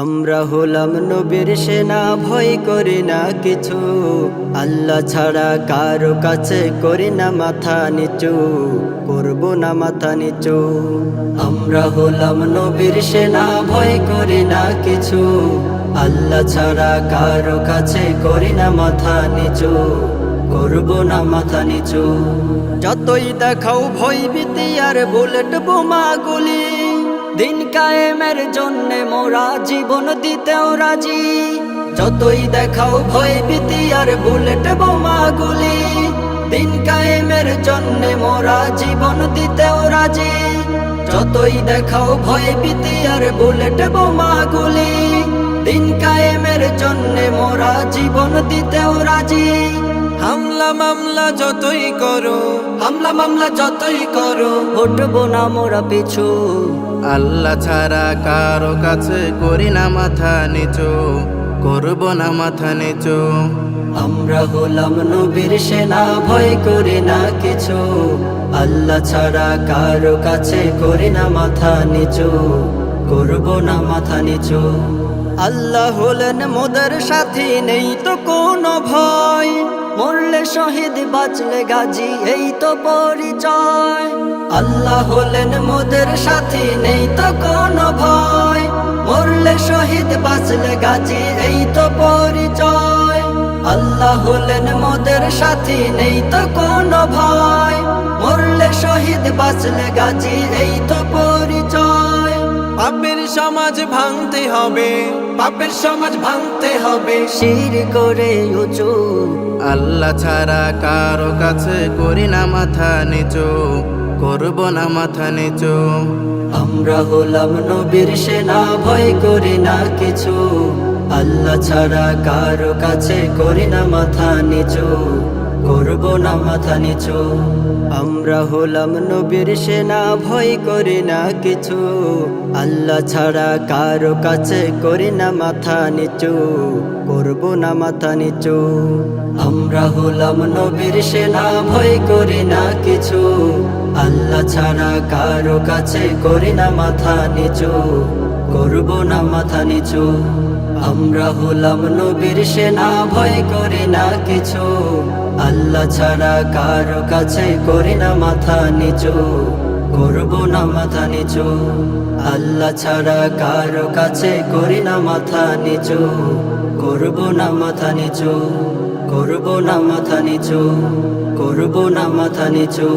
আমরা হলাম নবীর সেনা, ভয় করি না কিছু। আল্লাহ ছাড়া কারও কাছে করি না মাথা নিচু, করব না মাথা নিচু। আমরা হলাম নবীর সেনা, ভয় করি না কিছু। আল্লাহ ছাড়া কারও কাছে করি না মাথা নিচু, করব না মাথা নিচু। যতই দেখাও ভয় ভীতি আর বুলেট বোমা গুলি দিন কায়েমের জন্যে মোরা জীবন দিতেও রাজি। যতই দেখাও ভয়, ভীতি আর বুলেট বোমা গুলি দিন কায়েমের জন্যে মোরা জীবন দিতেও রাজি। যতই দেখাও ভয়, ভীতি আর বুলেট বোমা গুলি দিন কায়েমের জন্যে মোরা জীবন দিতেও রাজি। হামলা মামলা যতই করো হামলা মামলা যতই করো উঠবো না মোরা পিছু। আল্লাহ ছাড়া কারও কাছে করি না মাথা নিচু করব না মাথা নিচু। আমরা হলাম নবীর সেনা ভয় করি না কিছু। আল্লাহ ছাড়া কারও কাছে করি না মাথা নিচু। করব না মাথা নিচু। আল্লাহ হলেন মোদের সাথী, নেই তো কোনো ভয়। মরলে শহীদ, বাঁচলে গাজী, এই তো পরিচয়। আল্লাহ হলেন মোদের সাথী, নেই তো কোনো ভয়। মরলে শহীদ, বাঁচলে গাজী, এই তো পরিচয়। আল্লাহ হলেন মোদের সাথী, নেই তো কোনো ভয়। মরলে শহীদ, বাঁচলে গাজী, এই তো পাপের সমাজ ভাঙতে হবে, পাপের সমাজ ভাঙতে হবে। শির করে উঁচু, আল্লাহ ছাড়া কারও কাছে করি না মাথা নিচু, করব না মাথা নিচু। আমরা হলাম নবীর সেনা, ভয় করি না কিছু। আল্লাহ ছাড়া কারও কাছে করি না মাথা নিচু। করব না মাথা নিচু। আমরা হলাম নবীর সেনা, ভয় করি না কিছু। আল্লাহ ছাড়া কারও কাছে করি না মাথা নিচু। করব না মাথা নিচু। আমরা হলাম নবীর সেনা, ভয় করি না কিছু। আল্লাহ ছাড়া কারও কাছে করি না মাথা নিচু। করব না মাথা নিচু। আমরা হলাম নবীর সেনা, ভয় করি না কিছু। আল্লাহ ছাড়া কারও কাছে করি না মাথা নিচু। করব না মাথা নিচু। আল্লাহ ছাড়া কারও কাছে করি না মাথা নিচু। করব না মাথা নিচু। করব না মাথা নিচু। করব না মাথা নিচু।